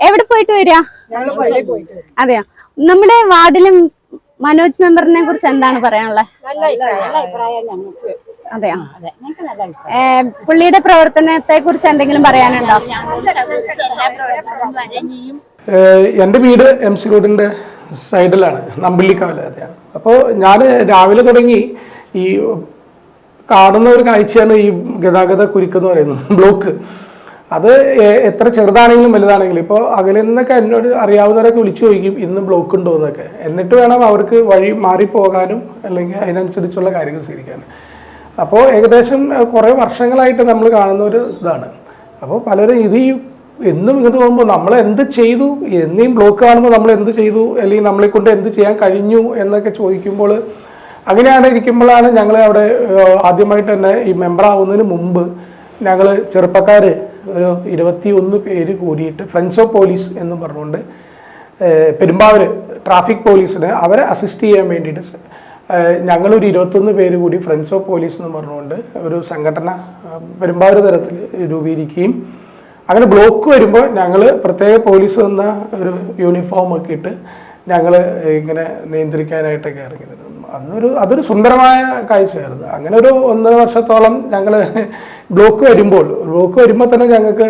എവിടെ പോയിട്ട് വരിക. അതെയോ? നമ്മുടെ വാർഡിലും മനോജ് മെമ്പറിനെ കുറിച്ച് എന്താണ് പറയാനുള്ളത് അതെയോ? പുള്ളിയുടെ പ്രവർത്തനത്തെ കുറിച്ച് എന്തെങ്കിലും പറയാനുണ്ടോ? എന്റെ വീട് എം സി റോഡിന്റെ സൈഡിലാണ് നമ്പിള്ളിക്കാവല അതെയാണ് അപ്പോൾ ഞാൻ രാവിലെ തുടങ്ങി ഈ കാണുന്ന ഒരു കാഴ്ചയാണ് ഈ ഗതാഗത കുരുക്കെന്ന് പറയുന്നത് ബ്ലോക്ക്. അത് എത്ര ചെറുതാണെങ്കിലും വലുതാണെങ്കിലും ഇപ്പോൾ അകലെ നിന്നൊക്കെ എന്നോട് അറിയാവുന്നവരൊക്കെ വിളിച്ചു ചോദിക്കും ഇന്ന് ബ്ലോക്ക് ഉണ്ടോ? എന്നൊക്കെ. എന്നിട്ട് വേണം അവർക്ക് വഴി മാറിപ്പോകാനും അല്ലെങ്കിൽ അതിനനുസരിച്ചുള്ള കാര്യങ്ങൾ സ്വീകരിക്കാനും. അപ്പോൾ ഏകദേശം കുറേ വർഷങ്ങളായിട്ട് നമ്മൾ കാണുന്ന ഒരു ഇതാണ്. അപ്പോൾ പലരും ഇത് ഈ എന്നും ഇങ്ങോട്ട് പോകുമ്പോൾ നമ്മൾ എന്ത് ചെയ്തു? എന്നെയും ബ്ലോക്ക് കാണുമ്പോൾ നമ്മൾ എന്ത് ചെയ്തു? അല്ലെങ്കിൽ നമ്മളെ കൊണ്ട് എന്ത് ചെയ്യാൻ കഴിഞ്ഞു എന്നൊക്കെ ചോദിക്കുമ്പോൾ അങ്ങനെയാണ് ഇരിക്കുമ്പോഴാണ് ഞങ്ങൾ അവിടെ ആദ്യമായിട്ട് തന്നെ ഈ മെമ്പർ ആവുന്നതിന് മുമ്പ് ഞങ്ങൾ ചെറുപ്പക്കാർ ഒരു ഇരുപത്തി ഒന്ന് പേര് കൂടിയിട്ട് ഫ്രണ്ട്സ് ഓഫ് പോലീസ് എന്ന് പറഞ്ഞുകൊണ്ട് പെരുമ്പാവൂർ ട്രാഫിക് പോലീസിന് അവരെ അസിസ്റ്റ് ചെയ്യാൻ വേണ്ടിയിട്ട് ഞങ്ങളൊരു ഇരുപത്തൊന്ന് പേര് കൂടി ഫ്രണ്ട്സ് ഓഫ് പോലീസ് എന്ന് പറഞ്ഞുകൊണ്ട് ഒരു സംഘടന പെരുമ്പാവൂർ തരത്തിൽ രൂപീകരിക്കുകയും അങ്ങനെ ബ്ലോക്ക് വരുമ്പോൾ ഞങ്ങൾ പ്രത്യേക പോലീസ് വന്ന ഒരു യൂണിഫോം ഒക്കെ ഇട്ട് ഞങ്ങൾ ഇങ്ങനെ നിയന്ത്രിക്കാനായിട്ടൊക്കെ ഇറങ്ങി. അന്നൊരു അതൊരു സുന്ദരമായ കാഴ്ചയായിരുന്നു. അങ്ങനെ ഒരു ഒന്നര വർഷത്തോളം ഞങ്ങൾ ബ്ലോക്ക് വരുമ്പോൾ ബ്ലോക്ക് വരുമ്പോൾ തന്നെ ഞങ്ങൾക്ക്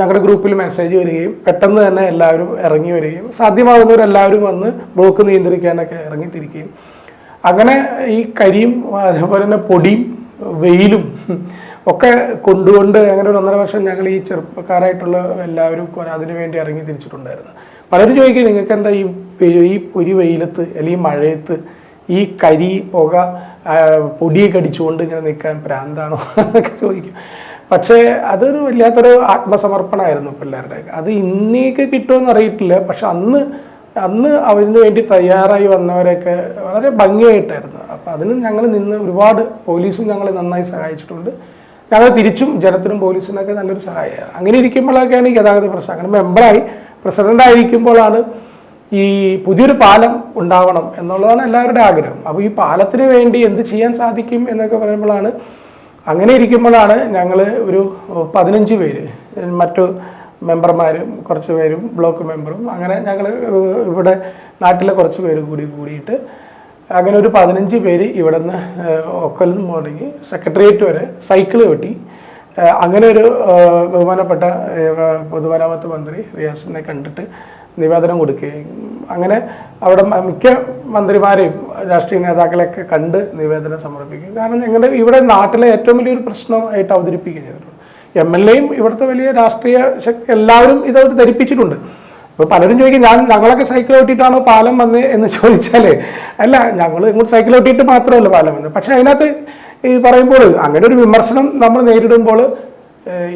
ഞങ്ങളുടെ ഗ്രൂപ്പിൽ മെസ്സേജ് വരികയും പെട്ടെന്ന് തന്നെ എല്ലാവരും ഇറങ്ങി വരികയും സാധ്യമാകുന്നവരെല്ലാവരും വന്ന് ബ്ലോക്ക് നിയന്ത്രിക്കാനൊക്കെ ഇറങ്ങിത്തിരിക്കുകയും. അങ്ങനെ ഈ കരിയും അതേപോലെ തന്നെ പൊടിയും വെയിലും ഒക്കെ കൊണ്ടുകൊണ്ട് അങ്ങനെ ഒരു ഒന്നര വർഷം ഞങ്ങൾ ഈ ചെറുപ്പക്കാരായിട്ടുള്ള എല്ലാവരും അതിനു വേണ്ടി ഇറങ്ങി തിരിച്ചിട്ടുണ്ടായിരുന്നു പലരും ചോദിക്കും നിങ്ങൾക്ക് എന്താ ഈ ഈ ഒരു വെയിലത്ത് അല്ലെങ്കിൽ മഴയത്ത് ഈ കരി പുക പൊടിയൊക്കെ അടിച്ചുകൊണ്ട് ഇങ്ങനെ നിൽക്കാൻ പ്രാന്താണോ എന്നൊക്കെ ചോദിക്കും. പക്ഷേ അതൊരു വല്ലാത്തൊരു ആത്മസമർപ്പണമായിരുന്നു പിള്ളേരുടെ. അത് ഇന്നേക്ക് കിട്ടുമെന്ന് അറിയിട്ടില്ല പക്ഷെ അന്ന് അന്ന് അവരിന് വേണ്ടി തയ്യാറായി വന്നവരൊക്കെ വളരെ ഭംഗിയായിട്ടായിരുന്നു. അപ്പം അതിന് ഞങ്ങൾ നിന്ന് ഒരുപാട് പോലീസും ഞങ്ങളെ നന്നായി സഹായിച്ചിട്ടുണ്ട്. ഞങ്ങൾ തിരിച്ചും ജനത്തിനും പോലീസിനൊക്കെ നല്ലൊരു സഹായമാണ് അങ്ങനെ ഇരിക്കുമ്പോഴൊക്കെയാണ് ഈ ഗതാഗത പ്രശ്നം. അങ്ങനെ മെമ്പറായി പ്രസിഡന്റ് ആയിരിക്കുമ്പോഴാണ് ഈ പുതിയൊരു പാലം ഉണ്ടാവണം എന്നുള്ളതാണ് എല്ലാവരുടെ ആഗ്രഹം. അപ്പോൾ ഈ പാലത്തിന് വേണ്ടി എന്ത് ചെയ്യാൻ സാധിക്കും എന്നൊക്കെ പറയുമ്പോഴാണ് അങ്ങനെ ഇരിക്കുമ്പോഴാണ് ഞങ്ങൾ ഒരു പതിനഞ്ച് പേര് മറ്റു മെമ്പർമാരും കുറച്ച് പേരും ബ്ലോക്ക് മെമ്പറും അങ്ങനെ ഞങ്ങൾ ഇവിടെ നാട്ടിലെ കുറച്ച് പേര് കൂടി കൂടിയിട്ട് അങ്ങനെ ഒരു പതിനഞ്ച് പേര് ഇവിടെ നിന്ന് ഒക്കലിൽ നിന്ന് തുടങ്ങി സെക്രട്ടേറിയറ്റ് വരെ സൈക്കിൾ വെട്ടി. അങ്ങനെ ഒരു ബഹുമാനപ്പെട്ട പൊതുമരാമത്ത് മന്ത്രി റിയാസിനെ കണ്ടിട്ട് നിവേദനം കൊടുക്കുകയും. അങ്ങനെ അവിടെ മിക്ക മന്ത്രിമാരെയും രാഷ്ട്രീയ നേതാക്കളെയൊക്കെ കണ്ട് നിവേദനം സമർപ്പിക്കും കാരണം ഞങ്ങളുടെ ഇവിടെ നാട്ടിലെ ഏറ്റവും വലിയൊരു പ്രശ്നമായിട്ട് അവതരിപ്പിക്കുകയും ചെയ്തിട്ടുണ്ട് എം എൽ എയും ഇവിടുത്തെ വലിയ രാഷ്ട്രീയ ശക്തി എല്ലാവരും ഇതവർ ധരിപ്പിച്ചിട്ടുണ്ട്. അപ്പോൾ പലരും ചോദിക്കും ഞാൻ ഞങ്ങളൊക്കെ സൈക്കിൾ ഓട്ടിയിട്ടാണോ പാലം വന്നത് എന്ന് ചോദിച്ചാലേ അല്ല ഞങ്ങൾ ഇങ്ങോട്ട് സൈക്കിൾ ഓട്ടിയിട്ട് മാത്രമല്ല പാലം വന്നത് പക്ഷേ അതിനകത്ത് ഈ പറയുമ്പോൾ അങ്ങനെ ഒരു വിമർശനം നമ്മൾ നേരിടുമ്പോൾ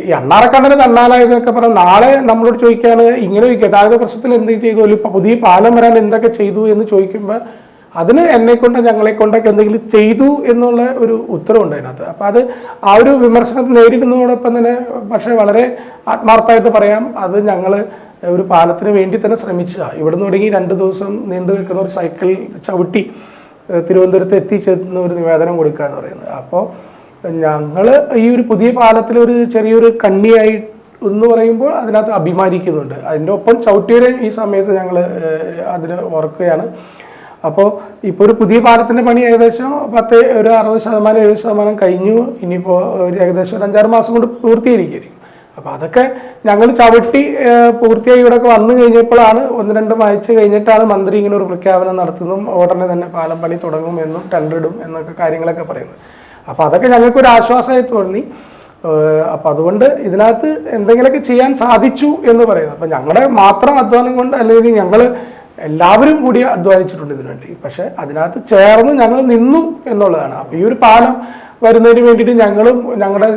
ഈ അണ്ണാറക്കണ്ണന് തന്നാലായതൊക്കെ പറഞ്ഞാൽ നാളെ നമ്മളോട് ചോദിക്കുകയാണ് ഇങ്ങനെ ഒരു ഗതാഗത പ്രശ്നത്തിൽ എന്ത് ചെയ്തു? അല്ലെങ്കിൽ പുതിയ പാലം വരാൻ എന്തൊക്കെ ചെയ്തു എന്ന് ചോദിക്കുമ്പോൾ അതിന് എന്നെ കൊണ്ട് ഞങ്ങളെ കൊണ്ടൊക്കെ എന്തെങ്കിലും ചെയ്തു എന്നുള്ള ഒരു ഉത്തരവുണ്ട് അതിനകത്ത് അപ്പം അത് ആ ഒരു വിമർശനത്തെ നേരിടുന്നതോടൊപ്പം തന്നെ പക്ഷേ വളരെ ആത്മാർത്ഥമായിട്ട് പറയാം അത് ഞങ്ങൾ ഒരു പാലത്തിന് വേണ്ടി തന്നെ ശ്രമിച്ചതാണ് ഇവിടുന്ന് തുടങ്ങി രണ്ട് ദിവസം നീണ്ടു നിൽക്കുന്ന ഒരു സൈക്കിൾ ചവിട്ടി തിരുവനന്തപുരത്ത് എത്തിച്ചേർന്ന ഒരു നിവേദനം കൊടുക്കുക എന്ന് പറയുന്നത്. അപ്പോൾ ഞങ്ങൾ ഈ ഒരു പുതിയ പാലത്തിൽ ഒരു ചെറിയൊരു കണ്ണിയായി എന്ന് പറയുമ്പോൾ അതിനകത്ത് അഭിമാനിക്കുന്നുണ്ട്. അതിന്റെ ഒപ്പം ചവിട്ടിയവരെ ഈ സമയത്ത് ഞങ്ങൾ അതിന് ഓർക്കുകയാണ് അപ്പോൾ ഇപ്പോൾ ഒരു പുതിയ പാലത്തിന്റെ പണി ഏകദേശം പത്ത് ഒരു അറുപത് ശതമാനം എഴുപത് ശതമാനം കഴിഞ്ഞു. ഇനിയിപ്പോൾ ഒരു ഏകദേശം ഒരു അഞ്ചാറ് മാസം കൊണ്ട് പൂർത്തീകരിക്കും. അപ്പോൾ അതൊക്കെ ഞങ്ങൾ ചവിട്ടി പൂർത്തിയായി ഇവിടെയൊക്കെ വന്നു കഴിഞ്ഞപ്പോഴാണ് ഒന്ന് രണ്ട് മാഴ്ച കഴിഞ്ഞിട്ടാണ് മന്ത്രി ഇങ്ങനെ ഒരു പ്രഖ്യാപനം നടത്തുന്നതും ഉടനെ തന്നെ പാലം പണി തുടങ്ങുമെന്നും ടെൻഡർ ഇടും എന്നൊക്കെ കാര്യങ്ങളൊക്കെ പറയുന്നത്. അപ്പോൾ അതൊക്കെ ഞങ്ങൾക്ക് ഒരു ആശ്വാസമായി തോന്നി. അപ്പോൾ അതുകൊണ്ട് ഇതിനകത്ത് എന്തെങ്കിലുമൊക്കെ ചെയ്യാൻ സാധിച്ചു എന്ന് പറയുന്നത് അപ്പോൾ ഞങ്ങളുടെ മാത്രം അധ്വാനം കൊണ്ട് അല്ലെങ്കിൽ ഞങ്ങൾ എല്ലാവരും കൂടി അധ്വാനിച്ചിട്ടുണ്ട് ഇതിനുവേണ്ടി. പക്ഷെ അതിനകത്ത് ചേർന്ന് ഞങ്ങൾ നിന്നു എന്നുള്ളതാണ്. അപ്പോൾ ഈ ഒരു പാലം വരുന്നതിന് വേണ്ടിയിട്ട് ഞങ്ങളും ഞങ്ങളുടെ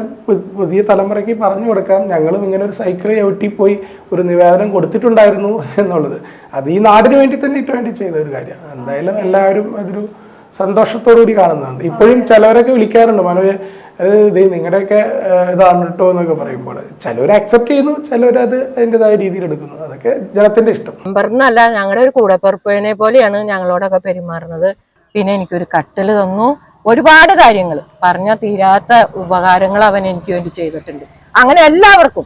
പുതിയ തലമുറയ്ക്ക് പറഞ്ഞു കൊടുക്കാം. ഞങ്ങളും ഇങ്ങനെ ഒരു സൈക്കിൾ ചവിട്ടി പോയി ഒരു നിവേദനം കൊടുത്തിട്ടുണ്ടായിരുന്നു എന്നുള്ളത്. അത് ഈ നാടിന് വേണ്ടി തന്നെ ഇട്ട് വേണ്ടി ചെയ്ത ഒരു കാര്യമാണ് എന്തായാലും എല്ലാവരും അതൊരു സന്തോഷത്തോടു കൂടി കാണുന്നുണ്ട് ഇപ്പോഴും ചിലവരൊക്കെ വിളിക്കാറുണ്ട് മനോജ് അത് ഇത് നിങ്ങളുടെയൊക്കെ ഇതാണ് കേട്ടോ എന്നൊക്കെ പറയുമ്പോൾ. ചിലവർ അക്സെപ്റ്റ് ചെയ്യുന്നു ചിലവരത് അതിന്റെതായ രീതിയിൽ എടുക്കുന്നു. അതൊക്കെ ജനത്തിന്റെ ഇഷ്ടം. പറഞ്ഞല്ല ഞങ്ങളുടെ ഒരു കൂടെപ്പുറപ്പിനെ പോലെയാണ് ഞങ്ങളോടൊക്കെ പെരുമാറുന്നത്. പിന്നെ എനിക്കൊരു കട്ടിൽ തന്നു. ഒരുപാട് കാര്യങ്ങൾ. പറഞ്ഞാൽ തീരാത്ത ഉപകാരങ്ങൾ അവൻ എനിക്ക് വേണ്ടി ചെയ്തിട്ടുണ്ട്. അങ്ങനെ എല്ലാവർക്കും.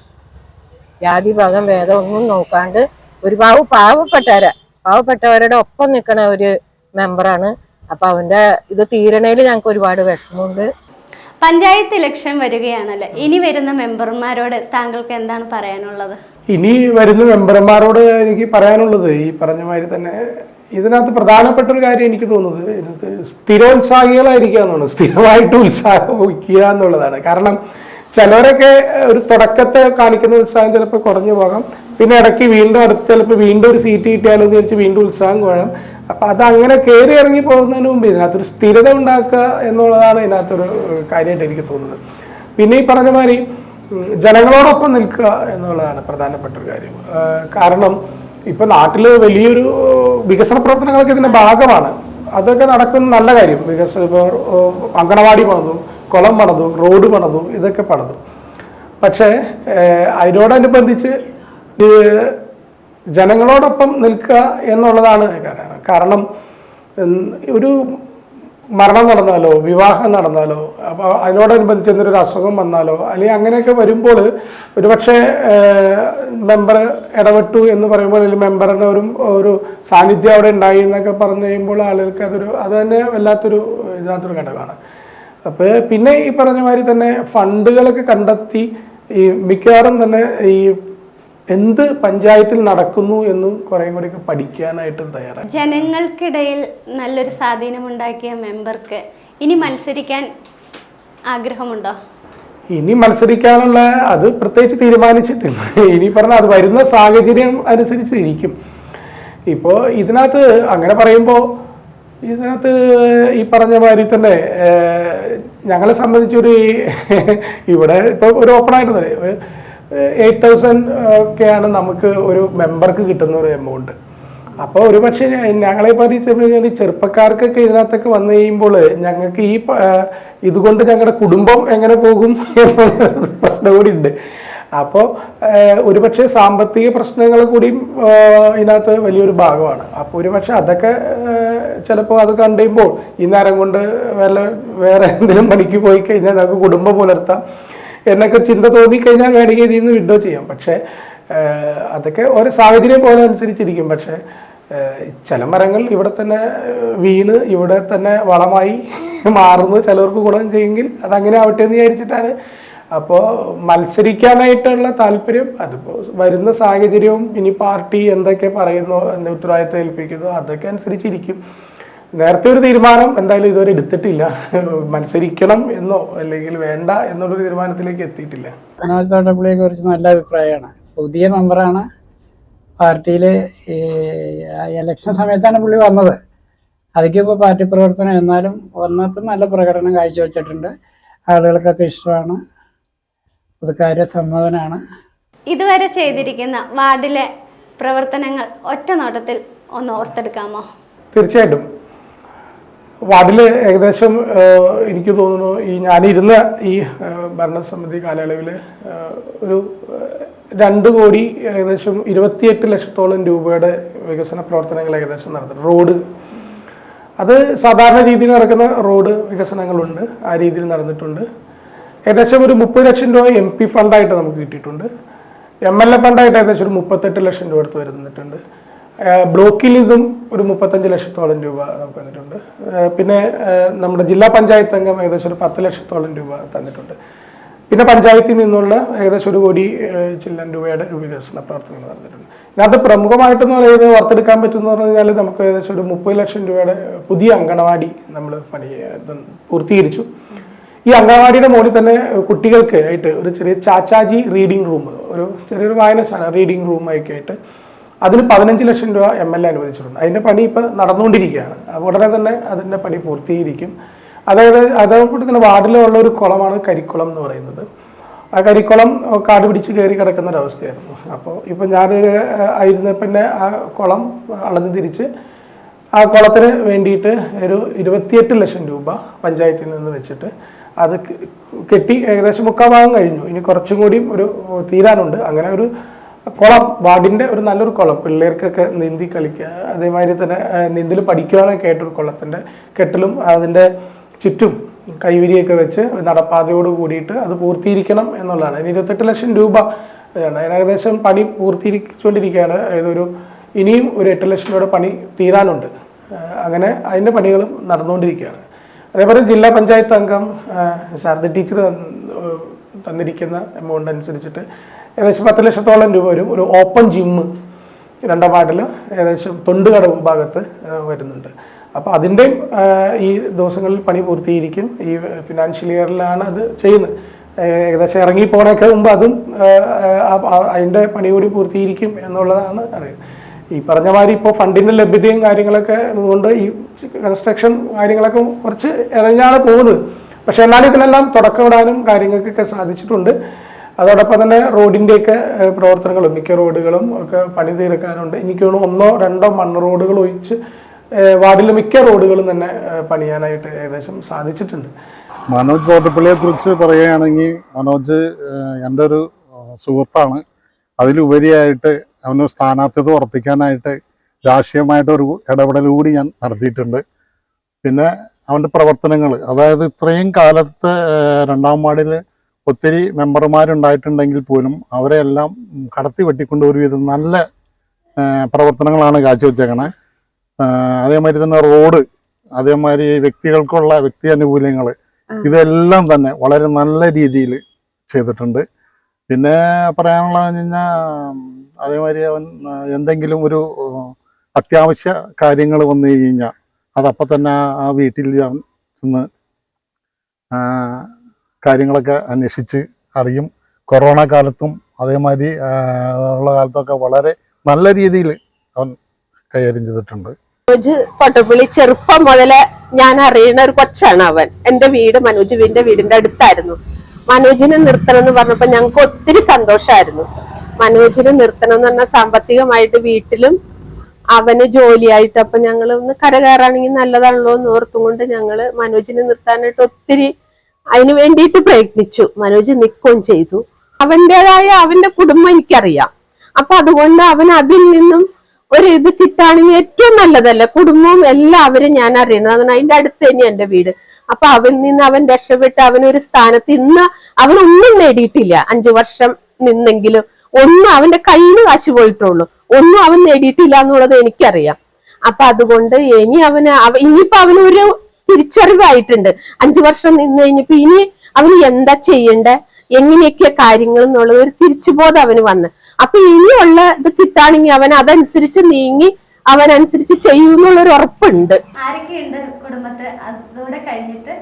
ജാതി ഭാഗം ഭേദം ഒന്നും നോക്കാണ്ട് ഒരുപാട് പാവ പാവപ്പെട്ടവരെ പാവപ്പെട്ടവരുടെ ഒപ്പം നിൽക്കുന്ന ഒരു മെമ്പറാണ് അപ്പൊ അവന്റെ ഇത് തീരണേൽ ഞങ്ങൾക്ക് ഒരുപാട് വിഷമമുണ്ട്. പഞ്ചായത്ത് ഇലക്ഷൻ വരികയാണല്ലോ? ഇനി വരുന്ന മെമ്പർമാരോട് താങ്കൾക്ക് എന്താണ് പറയാനുള്ളത്? ഇനി വരുന്ന മെമ്പർമാരോട് എനിക്ക് പറയാനുള്ളത് ഈ പറഞ്ഞ മാതിരി തന്നെ ഇതിനകത്ത് പ്രധാനപ്പെട്ട ഒരു കാര്യം എനിക്ക് തോന്നുന്നത് ഇതിനകത്ത് സ്ഥിരോത്സാഹികളായിരിക്കുക എന്നുള്ളത് സ്ഥിരമായിട്ട് ഉത്സാഹിക്കുക എന്നുള്ളതാണ്. കാരണം ചിലവരൊക്കെ ഒരു തുടക്കത്തെ കാണിക്കുന്ന ഉത്സാഹം ചിലപ്പോൾ കുറഞ്ഞു പോകാം. പിന്നെ ഇടയ്ക്ക് വീണ്ടും അടുത്ത് ചിലപ്പോൾ വീണ്ടും ഒരു സീറ്റ് കിട്ടിയാലോ എന്ന് വിചാരിച്ച് വീണ്ടും ഉത്സാഹം വേണം. അപ്പം അത് അങ്ങനെ കയറി ഇറങ്ങി പോകുന്നതിന് മുമ്പ് ഇതിനകത്തൊരു സ്ഥിരത ഉണ്ടാക്കുക എന്നുള്ളതാണ് ഇതിനകത്തൊരു കാര്യമായിട്ട് എനിക്ക് തോന്നുന്നത്. പിന്നെ ഈ പറഞ്ഞ മാതിരി ജനങ്ങളോടൊപ്പം നിൽക്കുക എന്നുള്ളതാണ് പ്രധാനപ്പെട്ട ഒരു കാര്യം. കാരണം ഇപ്പൊ നാട്ടിൽ വലിയൊരു വികസന പ്രവർത്തനങ്ങളൊക്കെ ഇതിന്റെ ഭാഗമാണ്. അതൊക്കെ നടക്കുന്ന നല്ല കാര്യം. വികസന ഇപ്പോൾ അങ്കണവാടി പണിതു കുളം പണിതു റോഡ് പണിതു ഇതൊക്കെ പണിതു. പക്ഷേ അതിനോടനുബന്ധിച്ച് ജനങ്ങളോടൊപ്പം നിൽക്കുക എന്നുള്ളതാണ് കാരണം കാരണം ഒരു മരണം നടന്നാലോ വിവാഹം നടന്നാലോ അപ്പോൾ അതിനോടനുബന്ധിച്ച് എന്തൊരു അസുഖം വന്നാലോ അല്ലെങ്കിൽ അങ്ങനെയൊക്കെ വരുമ്പോൾ ഒരുപക്ഷെ മെമ്പർ ഇടപെട്ടു എന്ന് പറയുമ്പോൾ അല്ലെങ്കിൽ മെമ്പറിന്റെ ഒരു ഒരു സാന്നിധ്യം അവിടെ ഉണ്ടായി എന്നൊക്കെ പറഞ്ഞു കഴിയുമ്പോൾ ആളുകൾക്ക് അതൊരു അത് തന്നെ വല്ലാത്തൊരു ഇതിനകത്തൊരു ഘടകമാണ്. അപ്പോൾ പിന്നെ ഈ പറഞ്ഞ മാതിരി തന്നെ ഫണ്ടുകളൊക്കെ കണ്ടെത്തി ഈ മിക്കവാറും തന്നെ ഈ എന്ത് പഞ്ചായത്തിൽ നടക്കുന്നു എന്ന് കുറേ കൂടി പഠിക്കാനായിട്ടും തയ്യാറാണ് ജനങ്ങൾക്കിടയിൽ നല്ലൊരു സ്വാധീനമുണ്ടാക്കിയ മെമ്പർക്ക് ഇനി മത്സരിക്കാൻ ആഗ്രഹമുണ്ടോ? ഇനി മത്സരിക്കാനുള്ള അത് പ്രത്യേകിച്ച് തീരുമാനിച്ചിട്ടില്ല. ഇനി പറഞ്ഞാൽ അത് വരുന്ന സാഹചര്യം അനുസരിച്ച് ഇരിക്കും. ഇപ്പോൾ ഇതിനകത്ത് അങ്ങനെ പറയുമ്പോൾ ഇതിനകത്ത് ഈ പറഞ്ഞ മാതിരി തന്നെ ഞങ്ങളെ സംബന്ധിച്ചൊരു ഇവിടെ ഇപ്പോൾ ഒരു ഓപ്പണായിട്ട് തന്നെ. എയ്റ്റ് തൗസൻഡ് ഒക്കെയാണ് നമുക്ക് ഒരു മെമ്പർക്ക് കിട്ടുന്ന ഒരു എമൗണ്ട് അപ്പോൾ ഒരു പക്ഷേ ഞങ്ങളെ പറ്റി കഴിഞ്ഞാൽ ചെറുപ്പക്കാർക്കൊക്കെ ഇതിനകത്തൊക്കെ വന്നു കഴിയുമ്പോൾ ഞങ്ങൾക്ക് ഈ ഇതുകൊണ്ട് ഞങ്ങളുടെ കുടുംബം എങ്ങനെ പോകും എന്നുള്ള പ്രശ്നം കൂടി ഉണ്ട്. അപ്പോൾ ഒരുപക്ഷെ സാമ്പത്തിക പ്രശ്നങ്ങൾ കൂടിയും ഇതിനകത്ത് വലിയൊരു ഭാഗമാണ്. അപ്പോൾ ഒരുപക്ഷെ അതൊക്കെ ചിലപ്പോൾ അത് കണ്ടുമ്പോൾ ഈ നേരം കൊണ്ട് വല്ല വേറെ എന്തെങ്കിലും പണിക്ക് പോയി കഴിഞ്ഞാൽ നമുക്ക് കുടുംബം പുലർത്താം. എന്നൊക്കെ ചിന്ത തോന്നിക്കഴിഞ്ഞാൽ വേണമെങ്കിൽ ഇതിൽ നിന്ന് വിഡ്രോ ചെയ്യാം. പക്ഷേ അതൊക്കെ ഒരു സാഹചര്യം പോലെ അനുസരിച്ചിരിക്കും. പക്ഷേ ചില മരങ്ങൾ ഇവിടെ തന്നെ വീണ് ഇവിടെ തന്നെ വളമായി മാറുന്നത് ചിലവർക്ക് ഗുണം ചെയ്യുമെങ്കിൽ അതങ്ങനെ ആവട്ടെ എന്ന് വിചാരിച്ചിട്ടാണ്. അപ്പോൾ മത്സരിക്കാനായിട്ടുള്ള താല്പര്യം അതിപ്പോൾ വരുന്ന സാഹചര്യവും ഇനി പാർട്ടി എന്തൊക്കെ പറയുന്നു ഉത്തരവാദിത്തം ഏൽപ്പിക്കുന്നു അതൊക്കെ അനുസരിച്ചിരിക്കും. നേരത്തെ ഒരു തീരുമാനം എന്തായാലും ഇതുവരെ എടുത്തിട്ടില്ല. മത്സരിക്കണം എന്നോ അല്ലെങ്കിൽ വേണ്ട എന്നുള്ളൊരു തീരുമാനത്തിലേക്ക് എത്തിയിട്ടില്ല. മനോജ് തോട്ടപ്പള്ളിയെ കുറിച്ച് നല്ല അഭിപ്രായമാണ്. പുതിയ മെമ്പറാണ്. പാർട്ടിയിൽ ഇലക്ഷൻ സമയത്താണ് പുള്ളി വന്നത്. അതൊക്കെ ഇപ്പോൾ പാർട്ടി പ്രവർത്തനം എന്നാലും വന്നത് നല്ല പ്രകടനം കാഴ്ചവെച്ചിട്ടുണ്ട്. ആളുകൾക്കൊക്കെ ഇഷ്ടമാണ്. പുതുക്കാര്യ സമ്മതനാണ്. ഇതുവരെ ചെയ്തിരിക്കുന്ന വാർഡിലെ പ്രവർത്തനങ്ങൾ ഒറ്റ നോട്ടത്തിൽ ഒന്ന് ഓർത്തെടുക്കാമോ? തീർച്ചയായിട്ടും. വാർഡിൽ ഏകദേശം എനിക്ക് തോന്നുന്നു ഈ ഞാനിരുന്ന ഈ ഭരണസമിതി കാലയളവിൽ ഒരു രണ്ട് കോടി ഏകദേശം ഇരുപത്തിയെട്ട് ലക്ഷത്തോളം രൂപയുടെ വികസന പ്രവർത്തനങ്ങൾ ഏകദേശം നടത്തുന്നു റോഡ്. അത് സാധാരണ രീതിയിൽ നടക്കുന്ന റോഡ് വികസനങ്ങളുണ്ട്. ആ രീതിയിൽ നടന്നിട്ടുണ്ട്. ഏകദേശം ഒരു മുപ്പത് ലക്ഷം രൂപ എം പി ഫണ്ടായിട്ട് നമുക്ക് കിട്ടിയിട്ടുണ്ട്. എം എൽ എ ഫണ്ടായിട്ട് ഏകദേശം ഒരു മുപ്പത്തെട്ട് ലക്ഷം രൂപ അടുത്ത് വരുന്നിട്ടുണ്ട് ബ്ലോക്കിൽ നിന്നും ഒരു മുപ്പത്തഞ്ച് ലക്ഷത്തോളം രൂപ നമുക്ക് തന്നിട്ടുണ്ട്. പിന്നെ നമ്മുടെ ജില്ലാ പഞ്ചായത്ത് അംഗം ഏകദേശം ഒരു പത്ത് ലക്ഷത്തോളം രൂപ തന്നിട്ടുണ്ട്. പിന്നെ പഞ്ചായത്തിൽ നിന്നുള്ള ഏകദേശം ഒരു കോടി ചില്ലൻ രൂപയുടെ രൂപീകരണ പ്രവർത്തനങ്ങൾ നടന്നിട്ടുണ്ട്. ഇതിനകത്ത് പ്രമുഖമായിട്ടെന്ന് പറയുന്നത് ഓർത്തെടുക്കാൻ പറ്റുമെന്ന് പറഞ്ഞു കഴിഞ്ഞാൽ നമുക്ക് ഏകദേശം ഒരു മുപ്പത് ലക്ഷം രൂപയുടെ പുതിയ അങ്കണവാടി നമ്മൾ പണി ഇത് പൂർത്തീകരിച്ചു. ഈ അങ്കണവാടിയുടെ മുകളിൽ തന്നെ കുട്ടികൾക്ക് ആയിട്ട് ഒരു ചെറിയ ചാച്ചാജി റീഡിംഗ് റൂം ഒരു ചെറിയൊരു വായനശാല റീഡിംഗ് റൂമൊക്കെ ആയിട്ട് അതിന് പതിനഞ്ച് ലക്ഷം രൂപ എം എൽ എ അനുവദിച്ചിട്ടുണ്ട്. അതിന്റെ പണി ഇപ്പോൾ നടന്നുകൊണ്ടിരിക്കുകയാണ്. ഉടനെ തന്നെ അതിന്റെ പണി പൂർത്തീകരിക്കും. അതായത് അതേപോലെ തന്നെ വാർഡിലുള്ള ഒരു കുളമാണ് കരിക്കുളം എന്ന് പറയുന്നത്. ആ കരിക്കുളം കാട് പിടിച്ച് കയറി കിടക്കുന്ന ഒരവസ്ഥയായിരുന്നു അപ്പോൾ ഇപ്പം ഞാൻ ആയിരുന്ന പിന്നെ ആ കുളം അളന്ന് തിരിച്ച് ആ കുളത്തിന് വേണ്ടിയിട്ട് ഒരു ഇരുപത്തിയെട്ട് ലക്ഷം രൂപ പഞ്ചായത്തിൽ നിന്ന് വെച്ചിട്ട് അത് കെട്ടി ഏകദേശം മുക്കാൽ ഭാഗം കഴിഞ്ഞു. ഇനി കുറച്ചും കൂടിയും ഒരു തീരാനുണ്ട്. അങ്ങനെ ഒരു കുളം വാർഡിന്റെ ഒരു നല്ലൊരു കുളം. പിള്ളേർക്കൊക്കെ നീന്തി കളിക്കുക അതേമാതിരി തന്നെ നീന്തൽ പഠിക്കുവാനൊക്കെ ആയിട്ടൊരു കുളത്തിന്റെ കെട്ടിലും അതിന്റെ ചുറ്റും കൈവരിയൊക്കെ വെച്ച് നടപ്പാതയോട് കൂടിയിട്ട് അത് പൂർത്തീകരിക്കണം എന്നുള്ളതാണ്. ഇനി ഇരുപത്തെട്ട് ലക്ഷം രൂപ ഇതാണ്. ഏകദേശം പണി പൂർത്തീകരിച്ചുകൊണ്ടിരിക്കുകയാണ്. ഏതൊരു ഇനിയും ഒരു എട്ട് ലക്ഷം രൂപയുടെ പണി തീരാനുണ്ട്. അങ്ങനെ അതിന്റെ പണികളും നടന്നുകൊണ്ടിരിക്കുകയാണ്. അതേപോലെ ജില്ലാ പഞ്ചായത്ത് അംഗം ശാരദ ടീച്ചർ തന്നിരിക്കുന്ന എമൗണ്ട് അനുസരിച്ചിട്ട് ഏകദേശം പത്ത് ലക്ഷത്തോളം രൂപ വരും. ഒരു ഓപ്പൺ ജിമ്മ് രണ്ടാം വാർഡിൽ ഏകദേശം തൊണ്ടുകട ഭാഗത്ത് വരുന്നുണ്ട്. അപ്പോൾ അതിന്റെയും ഈ ദിവസങ്ങളിൽ പണി പൂർത്തീകരിക്കും. ഈ ഫിനാൻഷ്യൽ ഇയറിലാണ് അത് ചെയ്യുന്നത്. ഏകദേശം ഇറങ്ങി പോണേക്ക് മുമ്പ് അതും അതിന്റെ പണി കൂടി പൂർത്തീകരിക്കും എന്നുള്ളതാണ് അറിയുന്നത്. ഈ പറഞ്ഞ മാതിരി ഇപ്പോൾ ഫണ്ടിന്റെ ലഭ്യതയും കാര്യങ്ങളൊക്കെ കൊണ്ട് ഈ കൺസ്ട്രക്ഷൻ കാര്യങ്ങളൊക്കെ കുറച്ച് ഇറങ്ങിയാണ് പോകുന്നത്. പക്ഷേ എന്നാലും ഇതിനെല്ലാം തുടക്കമിടാനും കാര്യങ്ങൾക്കൊക്കെ സാധിച്ചിട്ടുണ്ട്. അതോടൊപ്പം തന്നെ റോഡിന്റെയൊക്കെ പ്രവർത്തനങ്ങളും മിക്ക റോഡുകളും ഒക്കെ പണി തീർക്കാനുണ്ട്. എനിക്ക് ഒന്നോ രണ്ടോ മണ്ണ് റോഡുകൾ ഒഴിച്ച് വാർഡിലെ മിക്ക റോഡുകളും തന്നെ പണിയാനായിട്ട് ഏകദേശം സാധിച്ചിട്ടുണ്ട്. മനോജ് തോട്ടപ്പള്ളിയെ കുറിച്ച് പറയുകയാണെങ്കിൽ മനോജ് എന്റെ ഒരു സുഹൃത്താണ്. അതിലുപരിയായിട്ട് അവന് സ്ഥാനാർത്ഥിത്വം ഉറപ്പിക്കാനായിട്ട് രാഷ്ട്രീയമായിട്ടൊരു ഇടപെടൽ കൂടി ഞാൻ നടത്തിയിട്ടുണ്ട്. പിന്നെ അവന്റെ പ്രവർത്തനങ്ങൾ അതായത് ഇത്രയും കാലത്തെ രണ്ടാം വാർഡിൽ ഒത്തിരി മെമ്പർമാരുണ്ടായിട്ടുണ്ടെങ്കിൽ പോലും അവരെ എല്ലാം കടത്തി വെട്ടിക്കൊണ്ട് ഒരുവിധം നല്ല പ്രവർത്തനങ്ങളാണ് കാഴ്ചവെച്ചേക്കണേ. അതേമാതിരി തന്നെ റോഡ് അതേമാതിരി വ്യക്തികൾക്കുള്ള വ്യക്തി ആനുകൂല്യങ്ങൾ ഇതെല്ലാം തന്നെ വളരെ നല്ല രീതിയിൽ ചെയ്തിട്ടുണ്ട്. പിന്നെ പറയാനുള്ളതെന്ന് കഴിഞ്ഞാൽ അതേമാതിരി അവൻ എന്തെങ്കിലും ഒരു അത്യാവശ്യ കാര്യങ്ങൾ വന്നു കഴിഞ്ഞാൽ അതപ്പം തന്നെ ആ- വീട്ടിൽ അവൻ ചെന്ന് കാര്യങ്ങളൊക്കെ അന്വേഷിച്ച് അറിയും. കൊറോണ കാലത്തും അതേമാതിരി ഉള്ള കാലത്തൊക്കെ വളരെ നല്ല രീതിയിൽ അവൻ കൈകാര്യം ചെയ്തിട്ടുണ്ട്. മനോജ് കൊട്ടപ്പുള്ളി ചെറുപ്പം മുതലേ ഞാൻ അറിയുന്ന ഒരു കൊച്ചാണ് അവൻ. എന്റെ വീട് മനോജുവിന്റെ വീടിന്റെ അടുത്തായിരുന്നു. മനോജിനെ നിർത്തണം എന്ന് പറഞ്ഞപ്പോ ഞങ്ങൾക്ക് ഒത്തിരി സന്തോഷമായിരുന്നു. മനോജിനെ നിർത്തണം എന്ന് പറഞ്ഞാൽ സാമ്പത്തികമായിട്ട് വീട്ടിലും അവന് ജോലിയായിട്ട് അപ്പൊ ഞങ്ങൾ ഒന്ന് കരകയറാണെങ്കിൽ നല്ലതാണല്ലോ എന്ന് ഓർത്തും കൊണ്ട് ഞങ്ങൾ മനോജിനെ നിർത്താനായിട്ട് ഒത്തിരി അതിനു വേണ്ടിയിട്ട് പ്രയത്നിച്ചു. മനോജ് നിൽക്കുകയും ചെയ്തു. അവന്റെതായ അവന്റെ കുടുംബം എനിക്കറിയാം. അപ്പൊ അതുകൊണ്ട് അവൻ അതിൽ നിന്നും ഒരു ഇത് കിട്ടാണെങ്കിൽ ഏറ്റവും നല്ലതല്ലേ. കുടുംബവും എല്ലാവരും ഞാൻ അറിയുന്നത്. അതുകൊണ്ട് അതിന്റെ അടുത്ത് തന്നെ എന്റെ വീട്. അപ്പൊ അവൻ നിന്ന് അവൻ രക്ഷപ്പെട്ട് അവനൊരു സ്ഥാനത്ത് ഇന്ന് അവനൊന്നും നേടിയിട്ടില്ല. അഞ്ചു വർഷം നിന്നെങ്കിലും ഒന്നും അവന്റെ കയ്യിൽ കാശ് പോയിട്ടുള്ളൂ. ഒന്നും അവൻ നേടിയിട്ടില്ല എന്നുള്ളത് എനിക്കറിയാം. അപ്പൊ അതുകൊണ്ട് ഇനി അവന് അവ- ഇനിയിപ്പോ അവനൊരു തിരിച്ചറിവായിട്ടുണ്ട്. അഞ്ചു വർഷം നിന്ന് കഴിഞ്ഞപ്പോ ഇനി അവന് എന്താ ചെയ്യണ്ടേ? എങ്ങനെയൊക്കെ കാര്യങ്ങൾ എന്നുള്ളത് ഒരു തിരിച്ചുബോധം അവന് വന്ന്. അപ്പൊ ഇനിയുള്ള ഇത് കിട്ടാണെങ്കിൽ അവൻ അതനുസരിച്ച് നീങ്ങി അവനനുസരിച്ച് ചെയ്യുമെന്നുള്ള ഒരു ഉറപ്പുണ്ട്. ആരൊക്കെയുണ്ട് കുടുംബത്തെ? അതോടെ കഴിഞ്ഞിട്ട്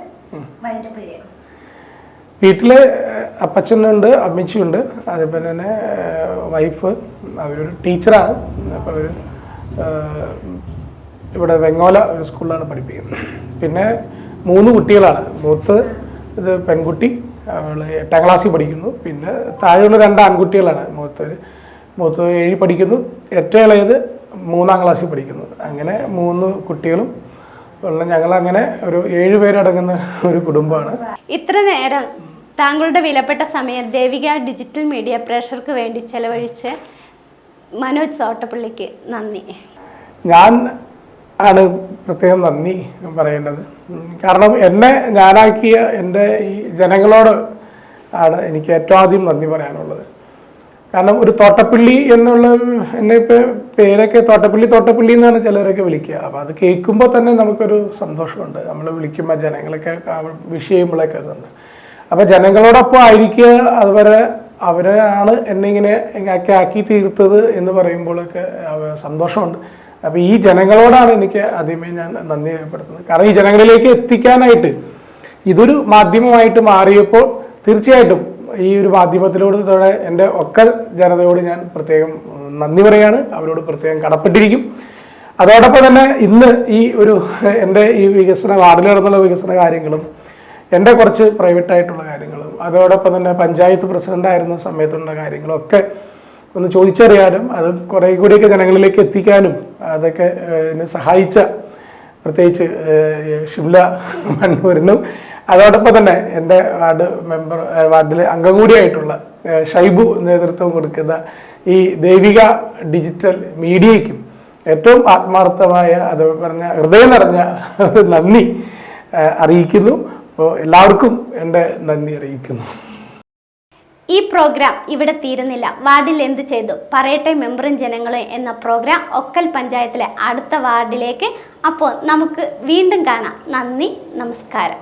വീട്ടിൽ അപ്പച്ചനുണ്ട് അമ്മച്ചിയുണ്ട്. അതേപോലെ തന്നെ വൈഫ് അവരൊരു ടീച്ചറാണ് അപ്പൊ അവർ ഇവിടെ വെങ്ങോല ഒരു സ്കൂളിലാണ് പഠിപ്പിക്കുന്നത്. പിന്നെ മൂന്ന് കുട്ടികളാണ്. മൂത്ത് ഇത് പെൺകുട്ടി അവൾ എട്ടാം ക്ലാസ്സിൽ പഠിക്കുന്നു. പിന്നെ താഴെയുള്ള രണ്ട് ആൺകുട്ടികളാണ് മൂത്ത്. മൂത്ത് ഏഴ് പഠിക്കുന്നു. ഏറ്റവും ഇളയത് മൂന്നാം ക്ലാസ്സിൽ പഠിക്കുന്നു. അങ്ങനെ മൂന്ന് കുട്ടികളും ഉള്ള ഞങ്ങളങ്ങനെ ഒരു ഏഴ് പേരടങ്ങുന്ന ഒരു കുടുംബമാണ്. ഇത്ര നേരം താങ്കളുടെ വിലപ്പെട്ട സമയം ദേവിക ഡിജിറ്റൽ മീഡിയ പ്രേക്ഷർക്ക് വേണ്ടി ചെലവഴിച്ച് മനോജ് തോട്ടപ്പള്ളിക്ക് നന്ദി. ഞാൻ ആണ് പ്രത്യേകം നന്ദി പറയേണ്ടത്. കാരണം എന്നെ ഞാനാക്കിയ എന്റെ ഈ ജനങ്ങളോട് ആണ് എനിക്ക് ഏറ്റവും ആദ്യം നന്ദി പറയാനുള്ളത്. കാരണം ഒരു തോട്ടപ്പള്ളി എന്നുള്ള എന്നെ ഇപ്പോൾ പേരൊക്കെ തോട്ടപ്പള്ളി തോട്ടപ്പള്ളി എന്നാണ് ചിലരൊക്കെ വിളിക്കുക. അപ്പോൾ അത് കേൾക്കുമ്പോൾ തന്നെ നമുക്കൊരു സന്തോഷമുണ്ട്. നമ്മൾ വിളിക്കുമ്പോൾ ജനങ്ങളൊക്കെ വിഷ് ചെയ്യുമ്പോഴൊക്കെ അതുണ്ട് അപ്പോൾ ജനങ്ങളോടൊപ്പം ആയിരിക്കുക അതുപോലെ അവരാണ് എന്നെ ഇങ്ങനെ ഒക്കെ ആക്കി തീർത്തത് എന്ന് പറയുമ്പോഴൊക്കെ സന്തോഷമുണ്ട്. അപ്പോൾ ഈ ജനങ്ങളോടാണ് എനിക്ക് ആദ്യമേ ഞാൻ നന്ദി രേഖപ്പെടുത്തുന്നത്. കാരണം ഈ ജനങ്ങളിലേക്ക് എത്തിക്കാനായിട്ട് ഇതൊരു മാധ്യമമായിട്ട് മാറിയപ്പോൾ തീർച്ചയായിട്ടും ഈ ഒരു മാധ്യമത്തിലൂടെ എന്റെ ഒക്കെ ജനതയോട് ഞാൻ പ്രത്യേകം നന്ദി പറയാണ്. അവരോട് പ്രത്യേകം കടപ്പെട്ടിരിക്കും. അതോടൊപ്പം തന്നെ ഇന്ന് ഈ ഒരു എന്റെ ഈ വികസന വാർഡിൽ നടന്നുള്ള വികസന കാര്യങ്ങളും എന്റെ കുറച്ച് പ്രൈവറ്റായിട്ടുള്ള കാര്യങ്ങളും അതോടൊപ്പം തന്നെ പഞ്ചായത്ത് പ്രസിഡന്റായിരുന്ന സമയത്തുള്ള കാര്യങ്ങളും ഒക്കെ ഒന്ന് ചോദിച്ചറിയാനും അത് കുറേ കൂടിയൊക്കെ ജനങ്ങളിലേക്ക് എത്തിക്കാനും അതൊക്കെ സഹായിച്ച പ്രത്യേകിച്ച് ഷിംല മണ്ണൂരിനും അതോടൊപ്പം തന്നെ എന്റെ വാർഡ് മെമ്പർ വാർഡിൽ അംഗം കൂടിയായിട്ടുള്ള ഷൈബു നേതൃത്വം കൊടുക്കുന്ന ഈ ദൈവിക ഡിജിറ്റൽ മീഡിയയ്ക്കും ഏറ്റവും ആത്മാർത്ഥമായ അത് പറഞ്ഞ ഹൃദയം നിറഞ്ഞ നന്ദി അറിയിക്കുന്നു. അപ്പോൾ എല്ലാവർക്കും എന്റെ നന്ദി അറിയിക്കുന്നു. ഈ പ്രോഗ്രാം ഇവിടെ തീരുന്നില്ല. വാർഡിൽ എന്ത് ചെയ്തു? പറയട്ടെ മെമ്പറും ജനങ്ങളും എന്ന പ്രോഗ്രാം ഒക്കൽ പഞ്ചായത്തിലെ അടുത്ത വാർഡിലേക്ക്. അപ്പോൾ നമുക്ക് വീണ്ടും കാണാം. നന്ദി നമസ്കാരം.